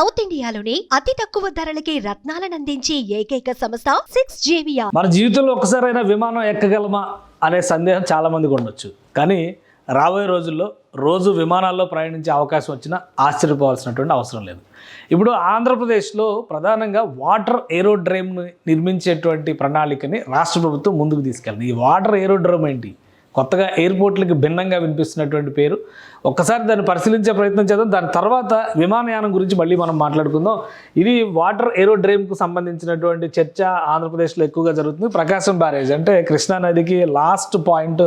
South ఇండియాలోని అతి తక్కువ ధరలకి రత్నాలనందించే ఏకైక సంస్థ సిక్స్ జేవియా మన జీవితంలో ఒక్కసారైనా విమానం ఎక్కగలమా అనే సందేహం చాలా మందికి ఉండొచ్చు. కానీ రాబోయే రోజుల్లో రోజు విమానాల్లో ప్రయాణించే అవకాశం వచ్చినా ఆశ్చర్యపోవాల్సినటువంటి అవసరం లేదు. ఇప్పుడు ఆంధ్రప్రదేశ్లో ప్రధానంగా వాటర్ ఏరోడ్రైమ్ను నిర్మించేటువంటి ప్రణాళికని రాష్ట్ర ప్రభుత్వం ముందుకు తీసుకెళ్ళింది. ఈ వాటర్ ఏరోడ్రోమ్ ఏంటి? కొత్తగా ఎయిర్పోర్ట్లకి భిన్నంగా వినిపిస్తున్నటువంటి పేరు. ఒక్కసారి దాన్ని పరిశీలించే ప్రయత్నం చేద్దాం. దాని తర్వాత విమానయానం గురించి మళ్ళీ మనం మాట్లాడుకుందాం. ఇది వాటర్ ఏరోడ్రైమ్కు సంబంధించినటువంటి చర్చ ఆంధ్రప్రదేశ్లో ఎక్కువగా జరుగుతుంది. ప్రకాశం బ్యారేజ్ అంటే కృష్ణానదికి లాస్ట్ పాయింట్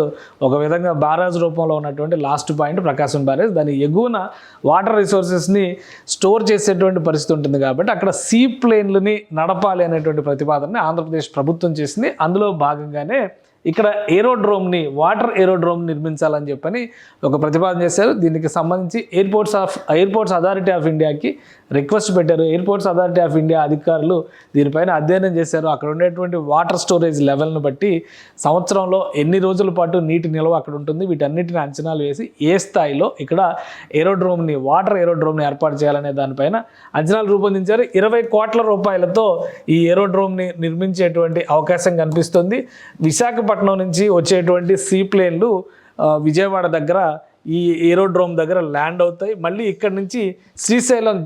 ఒక విధంగా బ్యారేజ్ రూపంలో ఉన్నటువంటి లాస్ట్ పాయింట్ ప్రకాశం బ్యారేజ్. దాని ఎగువన వాటర్ రిసోర్సెస్ని స్టోర్ చేసేటువంటి పరిస్థితి ఉంటుంది కాబట్టి అక్కడ సీ ప్లేన్లని నడపాలి అనేటువంటి ప్రతిపాదనని ఆంధ్రప్రదేశ్ ప్రభుత్వం చేసింది. అందులో భాగంగానే ఇక్కడ ఏరోడ్రోమ్ని వాటర్ ఏరోడ్రోమ్ నిర్మించాలని చెప్పని ఒక ప్రతిపాదన చేశారు. దీనికి సంబంధించి airports of airports authority of ఇండియాకి రిక్వెస్ట్ పెట్టారు. ఎయిర్పోర్ట్స్ అథారిటీ ఆఫ్ ఇండియా అధికారులు దీనిపైన అధ్యయనం చేశారు. అక్కడ ఉండేటువంటి వాటర్ స్టోరేజ్ లెవెల్ను బట్టి సంవత్సరంలో ఎన్ని రోజుల పాటు నీటి నిల్వ అక్కడ ఉంటుంది వీటన్నిటిని అంచనాలు వేసి ఏ స్థాయిలో ఇక్కడ ఏరోడ్రోమ్ని వాటర్ ఏరోడ్రోమ్ని ఏర్పాటు చేయాలనే దానిపైన అంచనాలు రూపొందించారు. ఇరవై కోట్ల రూపాయలతో ఈ ఏరోడ్రోమ్ని నిర్మించేటువంటి అవకాశం కనిపిస్తుంది. విశాఖపట్నం నుంచి వచ్చేటువంటి సీప్లేన్లు విజయవాడ దగ్గర ఈ ఏరోడ్రోమ్ దగ్గర ల్యాండ్ అవుతాయి. మళ్ళీ ఇక్కడ నుంచి శ్రీశైలం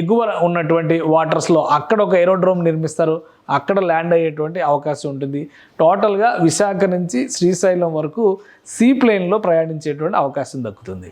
ఎగువ ఉన్నటువంటి వాటర్స్లో అక్కడ ఒక ఏరోడ్రోమ్ నిర్మిస్తారు. అక్కడ ల్యాండ్ అయ్యేటువంటి అవకాశం ఉంటుంది. టోటల్గా విశాఖ నుంచి శ్రీశైలం వరకు సీప్లేన్లో ప్రయాణించేటువంటి అవకాశం దక్కుతుంది.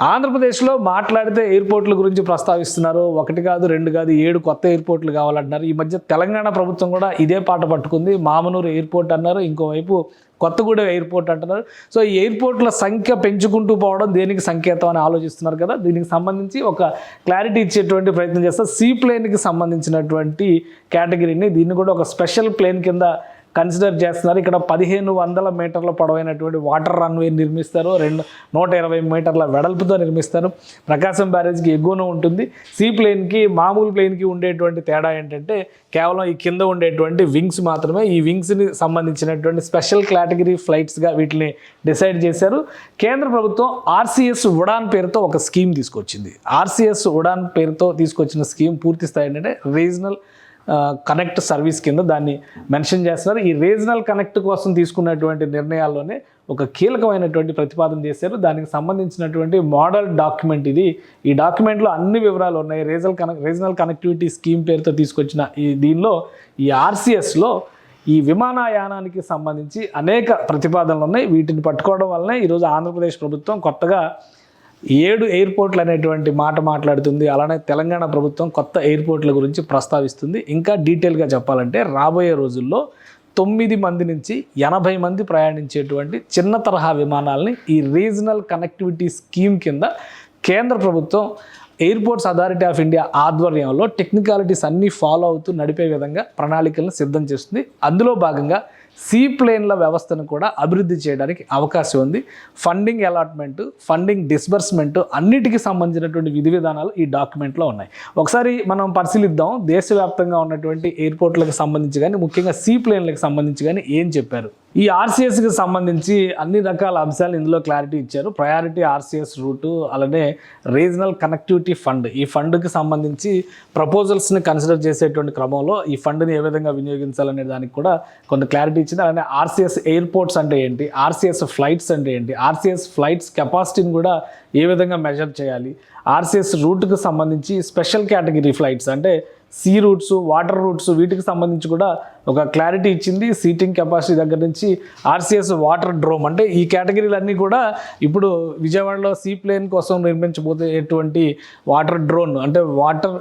ఆంధ్రప్రదేశ్లో మాట్లాడితే ఎయిర్పోర్ట్ల గురించి ప్రస్తావిస్తున్నారు. ఒకటి కాదు రెండు కాదు ఏడు కొత్త ఎయిర్పోర్ట్లు కావాలంటున్నారు. ఈ మధ్య తెలంగాణ ప్రభుత్వం కూడా ఇదే పాట పట్టుకుంది. మామనూరు ఎయిర్పోర్ట్ అన్నారు. ఇంకోవైపు కొత్తగూడెం ఎయిర్పోర్ట్ అంటున్నారు. సో ఈ ఎయిర్పోర్ట్ల సంఖ్య పెంచుకుంటూ పోవడం దేనికి సంకేతం అని ఆలోచిస్తున్నారు కదా? దీనికి సంబంధించి ఒక క్లారిటీ ఇచ్చేటువంటి ప్రయత్నం చేస్తారు సీ ప్లేన్కి సంబంధించినటువంటి కేటగిరీని దీన్ని కూడా ఒక స్పెషల్ ప్లేన్ కింద కన్సిడర్ చేస్తున్నారు. ఇక్కడ పదిహేను వందల మీటర్ల పొడవైనటువంటి వాటర్ రన్వే నిర్మిస్తారు. రెండు నూట ఇరవై మీటర్ల వెడల్పుతో నిర్మిస్తారు. ప్రకాశం బ్యారేజ్కి ఎగువన ఉంటుంది. సీ ప్లేన్కి మామూలు ప్లేన్కి ఉండేటువంటి తేడా ఏంటంటే కేవలం ఈ కింద ఉండేటువంటి వింగ్స్ మాత్రమే ఈ వింగ్స్ని సంబంధించినటువంటి స్పెషల్ కేటగిరీ ఫ్లైట్స్గా వీటిని డిసైడ్ చేశారు. కేంద్ర ప్రభుత్వం ఆర్సీఎస్ ఉడాన్ పేరుతో ఒక స్కీమ్ తీసుకొచ్చింది. ఆర్సీఎస్ ఉడాన్ పేరుతో తీసుకొచ్చిన స్కీమ్ పూర్తి స్థాయి ఏంటంటే రీజనల్ కనెక్ట్ సర్వీస్ కింద దాన్ని మెన్షన్ చేస్తున్నారు. ఈ రీజనల్ కనెక్ట్ కోసం తీసుకున్నటువంటి నిర్ణయాల్లోనే ఒక కీలకమైనటువంటి ప్రతిపాదన చేశారు. దానికి సంబంధించినటువంటి మోడల్ డాక్యుమెంట్ ఇది. ఈ డాక్యుమెంట్లో అన్ని వివరాలు ఉన్నాయి. Regional connect regional connectivity scheme పేరుతో తీసుకొచ్చిన ఈ దీనిలో ఈ ఆర్సీఎస్లో ఈ విమానయానానికి సంబంధించి అనేక ప్రతిపాదనలు ఉన్నాయి. వీటిని పట్టుకోవడం వల్లనే ఈరోజు ఆంధ్రప్రదేశ్ ప్రభుత్వం కొత్తగా ఏడు ఎయిర్పోర్ట్లు అనేటువంటి మాట మాట్లాడుతుంది. అలానే తెలంగాణ ప్రభుత్వం కొత్త ఎయిర్పోర్ట్ల గురించి ప్రస్తావిస్తుంది. ఇంకా డీటెయిల్గా చెప్పాలంటే రాబోయే రోజుల్లో తొమ్మిది మంది నుంచి ఎనభై మంది ప్రయాణించేటువంటి చిన్న తరహా విమానాలని ఈ రీజనల్ కనెక్టివిటీ స్కీమ్ కింద కేంద్ర ప్రభుత్వం ఎయిర్పోర్ట్స్ అథారిటీ ఆఫ్ ఇండియా ఆధ్వర్యంలో టెక్నికాలిటీస్ అన్నీ ఫాలో అవుతూ నడిపే విధంగా ప్రణాళికలను సిద్ధం చేస్తుంది. అందులో భాగంగా సీ ప్లేన్ల వ్యవస్థను కూడా అభివృద్ధి చేయడానికి అవకాశం ఉంది. ఫండింగ్ అలాట్మెంట్ ఫండింగ్ డిస్బర్స్మెంట్ అన్నిటికీ సంబంధించినటువంటి విధి విధానాలు ఈ డాక్యుమెంట్లో ఉన్నాయి. ఒకసారి మనం పరిశీలిద్దాం. దేశవ్యాప్తంగా ఉన్నటువంటి ఎయిర్పోర్ట్లకు సంబంధించి కానీ ముఖ్యంగా సీ ప్లేన్లకు సంబంధించి కానీ ఏం చెప్పారు? ఈ ఆర్సీఎస్కి సంబంధించి అన్ని రకాల అంశాలు ఇందులో క్లారిటీ ఇచ్చారు. ప్రయారిటీ ఆర్సీఎస్ రూటు అలానే రీజనల్ కనెక్టివిటీ ఫండ్. ఈ ఫండ్కి సంబంధించి ప్రపోజల్స్ని కన్సిడర్ చేసేటువంటి క్రమంలో ఈ ఫండ్ని ఏ విధంగా వినియోగించాలనే దానికి కూడా కొంత క్లారిటీ ఇచ్చింది. అలానే ఆర్సీఎస్ ఎయిర్పోర్ట్స్ అంటే ఏంటి? ఆర్సీఎస్ ఫ్లైట్స్ అంటే ఏంటి? ఆర్సీఎస్ ఫ్లైట్స్ కెపాసిటీని కూడా ఏ విధంగా మెజర్ చేయాలి? ఆర్సీఎస్ రూట్కి సంబంధించి స్పెషల్ కేటగిరీ ఫ్లైట్స్ అంటే సీ రూట్స్ వాటర్ రూట్స్ వీటికి సంబంధించి కూడా ఒక క్లారిటీ ఇచ్చింది. సీటింగ్ కెపాసిటీ దగ్గర నుంచి ఆర్సీఎస్ వాటర్ డ్రోమ్ అంటే ఈ కేటగిరీలన్నీ కూడా ఇప్పుడు విజయవాడలో సీ ప్లేన్ కోసం నిర్మించబోయేటువంటి వాటర్ డ్రోన్ అంటే వాటర్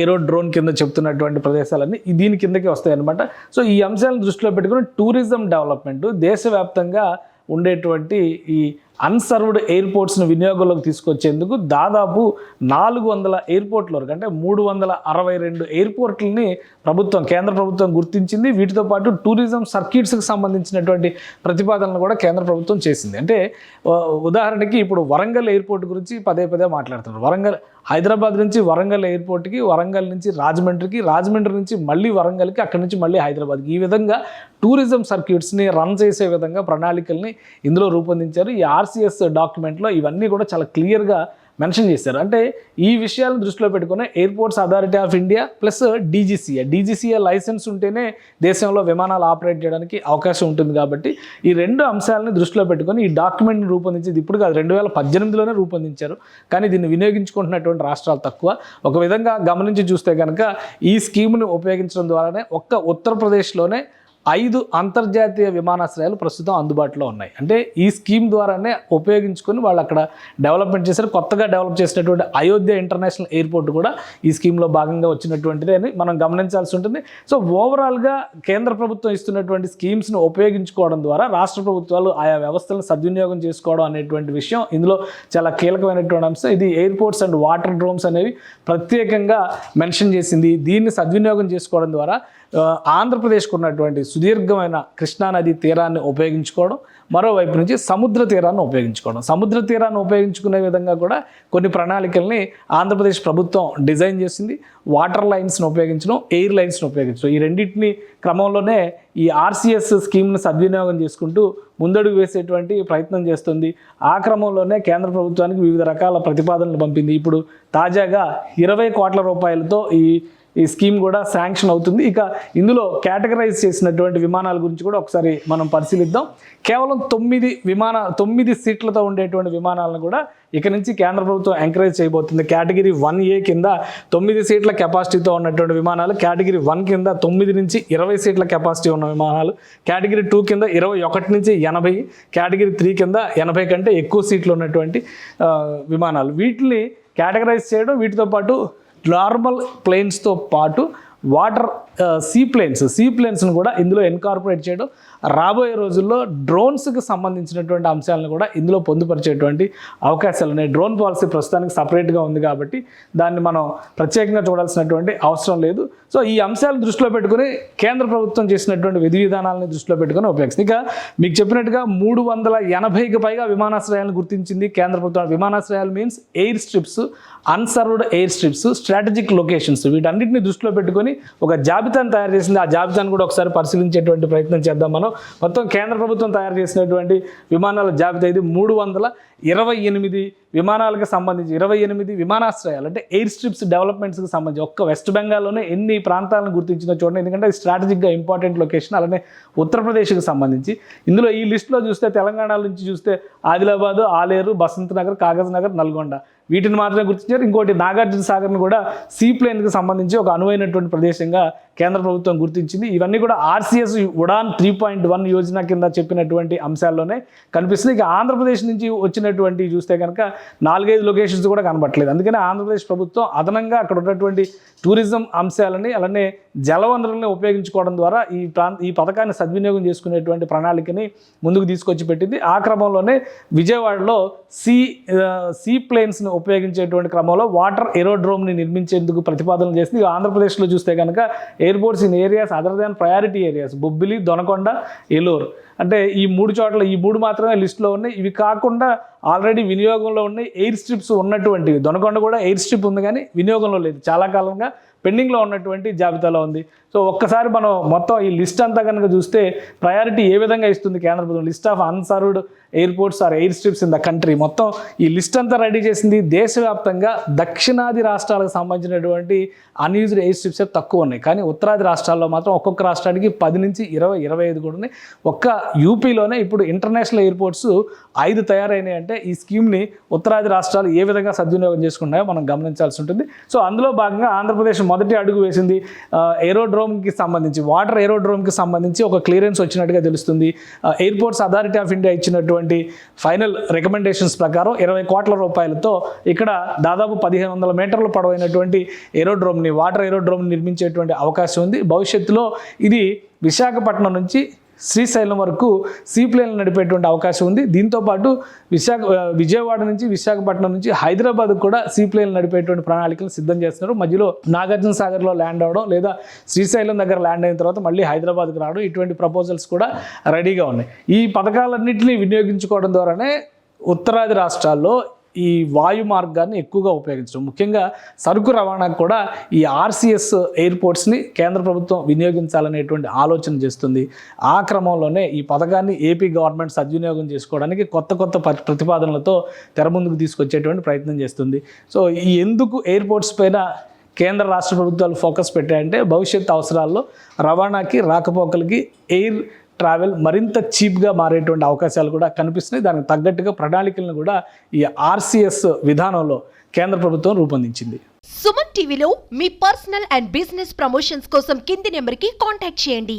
ఏరో డ్రోన్ కింద చెప్తున్నటువంటి ప్రదేశాలన్నీ దీని కిందకి వస్తాయి అనమాట సో ఈ అంశాలను దృష్టిలో పెట్టుకుని టూరిజం డెవలప్మెంట్ దేశవ్యాప్తంగా ఉండేటువంటి ఈ అన్సర్వ్డ్ ఎయిర్పోర్ట్స్ను వినియోగంలోకి తీసుకొచ్చేందుకు దాదాపు నాలుగు వందల ఎయిర్పోర్ట్ల వరకు అంటే మూడు వందల అరవై రెండు ఎయిర్పోర్ట్లని ప్రభుత్వం కేంద్ర ప్రభుత్వం గుర్తించింది. వీటితో పాటు టూరిజం సర్క్యూట్స్కి సంబంధించినటువంటి ప్రతిపాదనలు కూడా కేంద్ర ప్రభుత్వం చేసింది. అంటే ఉదాహరణకి ఇప్పుడు వరంగల్ ఎయిర్పోర్ట్ గురించి పదే పదే మాట్లాడుతున్నారు. వరంగల్ హైదరాబాద్ నుంచి వరంగల్ ఎయిర్పోర్ట్కి వరంగల్ నుంచి రాజమండ్రికి రాజమండ్రి నుంచి మళ్ళీ వరంగల్కి అక్కడి నుంచి మళ్ళీ హైదరాబాద్కి. ఈ విధంగా టూరిజం సర్క్యూట్స్ని రన్ చేసే విధంగా ప్రణాళికల్ని ఇందులో రూపొందించారు. ఈ ఆర్సీఎస్ డాక్యుమెంట్లో ఇవన్నీ కూడా చాలా క్లియర్గా మెన్షన్ చేశారు. అంటే ఈ విషయాలను దృష్టిలో పెట్టుకుని airports authority of India plus DGCA DGCA licence ఉంటేనే దేశంలో విమానాలు ఆపరేట్ చేయడానికి అవకాశం ఉంటుంది కాబట్టి ఈ రెండు అంశాలని దృష్టిలో పెట్టుకొని ఈ డాక్యుమెంట్ని రూపొందించింది ఇప్పుడు కాదు రెండు వేల పద్దెనిమిదిలోనే రూపొందించారు. కానీ దీన్ని వినియోగించుకుంటున్నటువంటి రాష్ట్రాలు తక్కువ. ఒక విధంగా గమనించి చూస్తే కనుక ఈ స్కీమ్ని ఉపయోగించడం ద్వారానే ఒక్క ఉత్తరప్రదేశ్లోనే ఐదు అంతర్జాతీయ విమానాశ్రయాలు ప్రస్తుతం అందుబాటులో ఉన్నాయి. అంటే ఈ స్కీమ్ ద్వారానే ఉపయోగించుకొని వాళ్ళు అక్కడ డెవలప్మెంట్ చేశారు. కొత్తగా డెవలప్ చేసినటువంటి అయోధ్య ఇంటర్నేషనల్ ఎయిర్పోర్ట్ కూడా ఈ స్కీమ్లో భాగంగా వచ్చినటువంటిది అని మనం గమనించాల్సి ఉంటుంది. సో ఓవరాల్గా కేంద్ర ప్రభుత్వం ఇస్తున్నటువంటి స్కీమ్స్ను ఉపయోగించుకోవడం ద్వారా రాష్ట్ర ప్రభుత్వాలు ఆయా వ్యవస్థలను సద్వినియోగం చేసుకోవడం అనేటువంటి విషయం ఇందులో చాలా కీలకమైనటువంటి అంశం. ఇది ఎయిర్పోర్ట్స్ అండ్ వాటర్ డ్రోమ్స్ అనేవి ప్రత్యేకంగా మెన్షన్ చేసింది. దీన్ని సద్వినియోగం చేసుకోవడం ద్వారా ఆంధ్రప్రదేశ్కు ఉన్నటువంటి సుదీర్ఘమైన కృష్ణానది తీరాన్ని ఉపయోగించుకోవడం మరోవైపు నుంచి సముద్ర తీరాన్ని ఉపయోగించుకోవడం. సముద్ర తీరాన్ని ఉపయోగించుకునే విధంగా కూడా కొన్ని ప్రణాళికల్ని ఆంధ్రప్రదేశ్ ప్రభుత్వం డిజైన్ చేసింది. వాటర్ లైన్స్ని ఉపయోగించడం ఎయిర్ లైన్స్ను ఉపయోగించడం. ఈ రెండింటిని క్రమంలోనే ఈ ఆర్సీఎస్ స్కీమ్ను సద్వినియోగం చేసుకుంటూ ముందడుగు వేసేటువంటి ప్రయత్నం చేస్తుంది. ఆ క్రమంలోనే కేంద్ర ప్రభుత్వానికి వివిధ రకాల ప్రతిపాదనలు పంపింది. ఇప్పుడు తాజాగా ఇరవై కోట్ల రూపాయలతో ఈ ఈ స్కీమ్ కూడా శాంక్షన్ అవుతుంది. ఇక ఇందులో కేటగరైజ్ చేసినటువంటి విమానాల గురించి కూడా ఒకసారి మనం పరిశీలిద్దాం. కేవలం తొమ్మిది విమాన తొమ్మిది సీట్లతో ఉండేటువంటి విమానాలను కూడా ఇక నుంచి కేంద్ర ప్రభుత్వం ఎంకరేజ్ చేయబోతుంది. కేటగిరీ వన్ ఏ కింద తొమ్మిది సీట్ల కెపాసిటీతో ఉన్నటువంటి విమానాలు కేటగిరీ వన్ కింద తొమ్మిది నుంచి ఇరవై సీట్ల కెపాసిటీ ఉన్న విమానాలు కేటగిరీ టూ కింద ఇరవై ఒకటి నుంచి ఎనభై కేటగిరీ త్రీ కింద ఎనభై కంటే ఎక్కువ సీట్లు ఉన్నటువంటి విమానాలు. వీటిని కేటగరైజ్ చేయడం వీటితో పాటు నార్మల్ ప్లేన్స్తో పాటు వాటర్ సీప్లేన్స్ సీప్లేన్స్ను కూడా ఇందులో ఇన్కార్పొరేట్ చేయడం రాబోయే రోజుల్లో డ్రోన్స్కి సంబంధించినటువంటి అంశాలను కూడా ఇందులో పొందుపరిచేటువంటి అవకాశాలు ఉన్నాయి. డ్రోన్ పాలసీ ప్రస్తుతానికి సపరేట్గా ఉంది కాబట్టి దాన్ని మనం ప్రత్యేకంగా చూడాల్సినటువంటి అవసరం లేదు. సో ఈ అంశాలను దృష్టిలో పెట్టుకుని కేంద్ర ప్రభుత్వం చేసినటువంటి విధి విధానాలను దృష్టిలో పెట్టుకుని ఉపయోగిస్తుంది ఇక మీకు చెప్పినట్టుగా మూడు వందల ఎనభైకి పైగా విమానాశ్రయాలను గుర్తించింది కేంద్ర ప్రభుత్వం. విమానాశ్రయాలు means air strips unserved air strips strategic locations వీటన్నిటిని దృష్టిలో పెట్టుకొని ఒక జాబితాను తయారు చేసింది. ఆ జాబితాను కూడా ఒకసారి పరిశీలించేటువంటి ప్రయత్నం చేద్దాం మనం. మొత్తం కేంద్ర ప్రభుత్వం తయారు చేసినటువంటి విమానాల జాబితా ఇది. మూడు వందల ఇరవై ఎనిమిది విమానాలకు సంబంధించి ఇరవై ఎనిమిది విమానాశ్రయాలు అంటే ఎయిర్ స్ట్రిప్స్ డెవలప్మెంట్స్కి సంబంధించి ఒక్క వెస్ట్ బెంగాల్లోనే ఎన్ని ప్రాంతాలను గుర్తించిందో చూడండి. ఎందుకంటే అది స్ట్రాటజిక్గా ఇంపార్టెంట్ లొకేషన్ అలానే ఉత్తరప్రదేశ్కి సంబంధించి. ఇందులో ఈ లిస్టులో చూస్తే తెలంగాణ నుంచి చూస్తే ఆదిలాబాద్ ఆలేరు బసంత్ నగర్ కాగజ్ నగర్ నల్గొండ. వీటిని మాత్రమే గుర్తించారు. ఇంకోటి నాగార్జున సాగర్ను కూడా సీప్లేన్కి సంబంధించి ఒక అనువైనటువంటి ప్రదేశంగా కేంద్ర ప్రభుత్వం గుర్తించింది. ఇవన్నీ కూడా RCS UDAN three point one Yojana కింద చెప్పినటువంటి అంశాల్లోనే కనిపిస్తుంది. ఇక ఆంధ్రప్రదేశ్ నుంచి వచ్చినటువంటి చూస్తే కనుక నాలుగైదు లొకేషన్స్ కూడా కనబట్టలేదు అందుకని ఆంధ్రప్రదేశ్ ప్రభుత్వం అదనంగా అక్కడ ఉన్నటువంటి టూరిజం అంశాలని అలానే జలవనరుల్ని ఉపయోగించుకోవడం ద్వారా ఈ ప్రాంత ఈ పథకాన్ని సద్వినియోగం చేసుకునేటువంటి ప్రణాళికని ముందుకు తీసుకొచ్చి పెట్టింది. ఆ క్రమంలోనే విజయవాడలో సీ సీ ప్లేన్స్ని ఉపయోగించేటువంటి క్రమంలో వాటర్ ఏరోడ్రోమ్ని నిర్మించేందుకు ప్రతిపాదనలు చేసింది. ఆంధ్రప్రదేశ్లో చూస్తే కనుక airports in areas other than priority areas Bobbili Donakonda Eluru. అంటే ఈ మూడు చోట్ల ఈ మూడు మాత్రమే లిస్టులో ఉన్నాయి. ఇవి కాకుండా ఆల్రెడీ వినియోగంలో ఉన్నాయి. ఎయిర్ స్ట్రిప్స్ ఉన్నటువంటివి. దొనకొండ కూడా ఎయిర్ స్ట్రిప్ ఉంది కానీ వినియోగంలో లేదు. చాలా కాలంగా పెండింగ్లో ఉన్నటువంటి జాబితాలో ఉంది. సో ఒక్కసారి మనం మొత్తం ఈ లిస్ట్ అంతా కనుక చూస్తే ప్రయారిటీ ఏ విధంగా ఇస్తుంది కేంద్ర ప్రభుత్వం? List of unserved airports or air strips in the country. మొత్తం ఈ లిస్ట్ అంతా రెడీ చేసింది దేశవ్యాప్తంగా దక్షిణాది రాష్ట్రాలకు సంబంధించినటువంటి అన్యూజ్డ్ ఎయిర్ స్ట్రిప్స్ తక్కువ ఉన్నాయి. కానీ ఉత్తరాది రాష్ట్రాల్లో మాత్రం ఒక్కొక్క రాష్ట్రానికి పది నుంచి ఇరవై ఇరవై ఐదు కూడా ఉన్నాయి. ఒక్క యూపీలోనే ఇప్పుడు ఇంటర్నేషనల్ ఎయిర్పోర్ట్స్ ఐదు తయారైనాయి అంటే ఈ స్కీమ్ని ఉత్తరాది రాష్ట్రాలు ఏ విధంగా సద్వినియోగం చేసుకున్నాయో మనం గమనించాల్సి ఉంటుంది. సో అందులో భాగంగా ఆంధ్రప్రదేశ్ మొదటి అడుగు వేసింది ఆ, ఏరోడ్రోమ్కి సంబంధించి వాటర్ ఏరోడ్రోమ్కి సంబంధించి ఒక క్లియరెన్స్ వచ్చినట్టుగా తెలుస్తుంది. ఎయిర్పోర్ట్స్ అథారిటీ ఆఫ్ ఇండియా ఇచ్చినటువంటి ఫైనల్ రికమెండేషన్స్ ప్రకారం ఇరవై కోట్ల రూపాయలతో ఇక్కడ దాదాపు పదిహేను వందల మీటర్లు పొడవైనటువంటి ఏరోడ్రోమ్ని వాటర్ ఏరోడ్రోమ్ని నిర్మించేటువంటి అవకాశం ఉంది. భవిష్యత్తులో ఇది విశాఖపట్నం నుంచి శ్రీశైలం వరకు సీప్లేన్లు నడిపేటువంటి అవకాశం ఉంది. దీంతోపాటు విశాఖ విజయవాడ నుంచి విశాఖపట్నం నుంచి హైదరాబాద్ కూడా సీప్లేన్లు నడిపేటువంటి ప్రణాళికలు సిద్ధం చేస్తున్నారు. మధ్యలో నాగార్జున సాగర్లో ల్యాండ్ అవ్వడం లేదా శ్రీశైలం దగ్గర ల్యాండ్ అయిన తర్వాత మళ్ళీ హైదరాబాద్కి రావడం ఇటువంటి ప్రపోజల్స్ కూడా రెడీగా ఉన్నాయి. ఈ పథకాలన్నింటినీ వినియోగించుకోవడం ద్వారానే ఉత్తరాది రాష్ట్రాల్లో ఈ వాయు మార్గాన్ని ఎక్కువగా ఉపయోగించడం. ముఖ్యంగా సరుకు రవాణాకు కూడా ఈ ఆర్సిఎస్ ఎయిర్పోర్ట్స్ని కేంద్ర ప్రభుత్వం వినియోగించాలనేటువంటి ఆలోచన చేస్తుంది. ఆ క్రమంలోనే ఈ పథకాన్ని ఏపీ గవర్నమెంట్ సద్వినియోగం చేసుకోవడానికి కొత్త కొత్త ప్రతిపాదనలతో తెర ముందుకు తీసుకొచ్చేటువంటి ప్రయత్నం చేస్తుంది. సో ఈ ఎందుకు ఎయిర్పోర్ట్స్ పైన కేంద్ర రాష్ట్ర ప్రభుత్వాలు ఫోకస్ పెట్టాయంటే భవిష్యత్ అవసరాల్లో రవాణాకి రాకపోకలకి ఎయిర్ ట్రావెల్ మరింత చీప్గా మారేటువంటి అవకాశాలు కూడా కనిపిస్తున్నాయి. దానికి తగ్గట్టుగా ప్రణాళికలను కూడా ఈ ఆర్సిఎస్ విధానంలో కేంద్ర ప్రభుత్వం రూపొందించింది. సుమన్ టీవీలో మీ పర్సనల్ అండ్ బిజినెస్ ప్రమోషన్స్ కోసం కింది నెంబర్కి కాంటాక్ట్ చేయండి.